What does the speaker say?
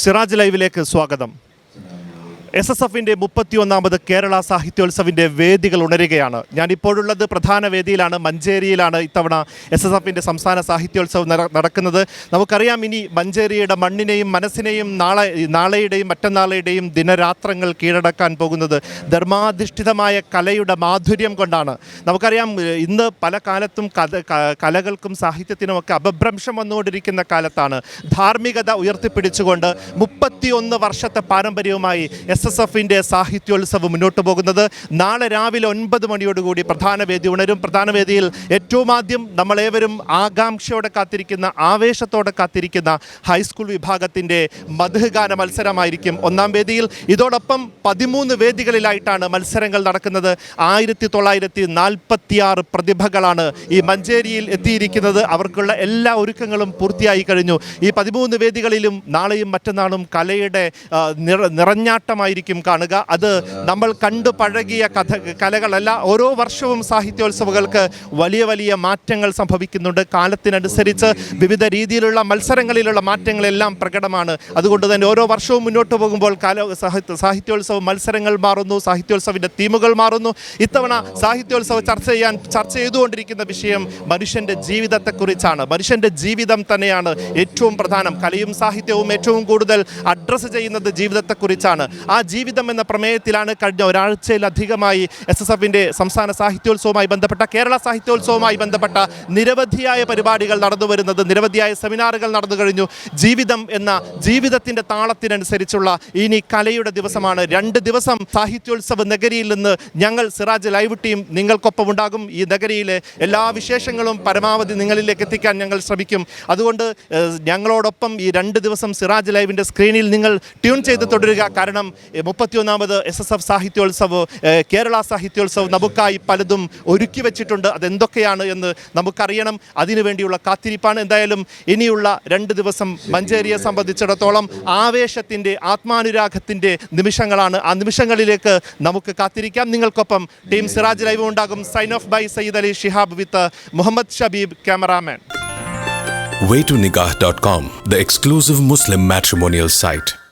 സിറാജ് ലൈവിലേക്ക് സ്വാഗതം. S S എഫിന്റെ മുപ്പത്തിയൊന്നാമത് കേരള സാഹിത്യോത്സവിന്റെ വേദികൾ ഉണരുകയാണ്. ഞാനിപ്പോഴുള്ളത് പ്രധാന വേദിയിലാണ് മഞ്ചേരിയിലാണ് ഇത്തവണ എസ് എസ് എഫിന്റെ സംസ്ഥാന സാഹിത്യോത്സവം നടക്കുന്നത്. നമുക്കറിയാം ഇനി മഞ്ചേരിയുടെ മണ്ണിനെയും മനസ്സിനെയും നാളെ നാളെയുടെയും മറ്റന്നാളെയുടെയും ദിനരാത്രങ്ങൾ കീഴടക്കാൻ പോകുന്നത് ധർമാധിഷ്ഠിതമായ കലയുടെ മാധുര്യം കൊണ്ടാണ്. നമുക്കറിയാം ഇന്ന് പല കാലത്തും കലകൾക്കും സാഹിത്യത്തിനുമൊക്കെ അപഭ്രംശം വന്നുകൊണ്ടിരിക്കുന്ന കാലത്താണ് ധാർമ്മികത ഉയർത്തിപ്പിടിച്ചുകൊണ്ട് മുപ്പത്തിയൊന്ന് വർഷത്തെ പാരമ്പര്യവുമായി എസ് എസ് എഫിന്റെ സാഹിത്യോത്സവം മുന്നോട്ട് പോകുന്നത്. നാളെ രാവിലെ ഒൻപത് മണിയോടുകൂടി പ്രധാന വേദി ഉണരും. പ്രധാന വേദിയിൽ ഏറ്റവും ആദ്യം നമ്മളേവരും ആകാംക്ഷയോടെ കാത്തിരിക്കുന്ന ആവേശത്തോടെ കാത്തിരിക്കുന്ന ഹൈസ്കൂൾ വിഭാഗത്തിന്റെ മധുഗാന മത്സരമായിരിക്കും ഒന്നാം വേദിയിൽ. ഇതോടൊപ്പം പതിമൂന്ന് വേദികളിലായിട്ടാണ് മത്സരങ്ങൾ നടക്കുന്നത്. ആയിരത്തി തൊള്ളായിരത്തി നാൽപ്പത്തിയാറ് പ്രതിഭകളാണ് ഈ മഞ്ചേരിയിൽ എത്തിയിരിക്കുന്നത്. അവർക്കുള്ള എല്ലാ ഒരുക്കങ്ങളും പൂർത്തിയായി കഴിഞ്ഞു. ഈ പതിമൂന്ന് വേദികളിലും നാളെയും മറ്റന്നാളും കലയുടെ ആ, നിറ കാണുക. അത് നമ്മൾ കണ്ടു പഴകിയ കഥ കലകളല്ല ഓരോ വർഷവും സാഹിത്യോത്സവങ്ങൾക്ക് വലിയ വലിയ മാറ്റങ്ങൾ സംഭവിക്കുന്നുണ്ട്. കാലത്തിനനുസരിച്ച് വിവിധ രീതിയിലുള്ള മത്സരങ്ങളിലുള്ള മാറ്റങ്ങളെല്ലാം പ്രകടമാണ്. അതുകൊണ്ട് തന്നെ ഓരോ വർഷവും മുന്നോട്ട് പോകുമ്പോൾ സാഹിത്യ സാഹിത്യോത്സവ മത്സരങ്ങൾ മാറുന്നു സാഹിത്യോത്സവിന്റെ തീമുകൾ മാറുന്നു. ഇത്തവണ സാഹിത്യോത്സവം ചർച്ച ചെയ്യാൻ ചർച്ച ചെയ്തുകൊണ്ടിരിക്കുന്ന വിഷയം മനുഷ്യന്റെ ജീവിതത്തെക്കുറിച്ചാണ്. മനുഷ്യന്റെ ജീവിതം തന്നെയാണ് ഏറ്റവും പ്രധാനം. കലയും സാഹിത്യവും ഏറ്റവും കൂടുതൽ അഡ്രസ്സ് ചെയ്യുന്നത് ജീവിതത്തെക്കുറിച്ചാണ്. ആ ജീവിതം എന്ന പ്രമേയത്തിലാണ് കഴിഞ്ഞ ഒരാഴ്ചയിലധികമായി എസ് എസ് എഫിന്റെ സംസ്ഥാന സാഹിത്യോത്സവവുമായി ബന്ധപ്പെട്ട കേരള സാഹിത്യോത്സവവുമായി ബന്ധപ്പെട്ട നിരവധിയായ പരിപാടികൾ നടന്നു വരുന്നത് നിരവധിയായ സെമിനാറുകൾ നടന്നു കഴിഞ്ഞു ജീവിതം എന്ന ജീവിതത്തിന്റെ താളത്തിനനുസരിച്ചുള്ള ഇനി കലയുടെ ദിവസമാണ്. രണ്ട് ദിവസം സാഹിത്യോത്സവ നഗരിയിൽ നിന്ന് ഞങ്ങൾ സിറാജ് ലൈവ് ടീം നിങ്ങൾക്കൊപ്പം ഉണ്ടാകും. ഈ നഗരിയിലെ എല്ലാ വിശേഷങ്ങളും പരമാവധി നിങ്ങളിലേക്ക് എത്തിക്കാൻ ഞങ്ങൾ ശ്രമിക്കും. അതുകൊണ്ട് ഞങ്ങളോടൊപ്പം ഈ രണ്ട് ദിവസം സിറാജ് ലൈവിന്റെ സ്ക്രീനിൽ നിങ്ങൾ ട്യൂൺ ചെയ്ത് തുടരുക. കാരണം മുപ്പത്തിയൊന്നാമത് S S F Sahityotsav Kerala Sahityotsav നമുക്കായി പലതും ഒരുക്കി വെച്ചിട്ടുണ്ട്. അതെന്തൊക്കെയാണ് എന്ന് നമുക്കറിയണം. അതിനുവേണ്ടിയുള്ള കാത്തിരിപ്പാണ്. എന്തായാലും ഇനിയുള്ള രണ്ട് ദിവസം മഞ്ചേരിയെ സംബന്ധിച്ചിടത്തോളം ആവേശത്തിന്റെ ആത്മാനുരാഗത്തിന്റെ നിമിഷങ്ങളാണ്. ആ നിമിഷങ്ങളിലേക്ക് നമുക്ക് കാത്തിരിക്കാം. നിങ്ങൾക്കൊപ്പം ടീം സിറാജ് ലൈവ് ഉണ്ടാകും. Sign off by Sayyid Ali Shihab with Muhammad Shabeeb cameraman. Waytonikah.com, the exclusive Muslim matrimonial site.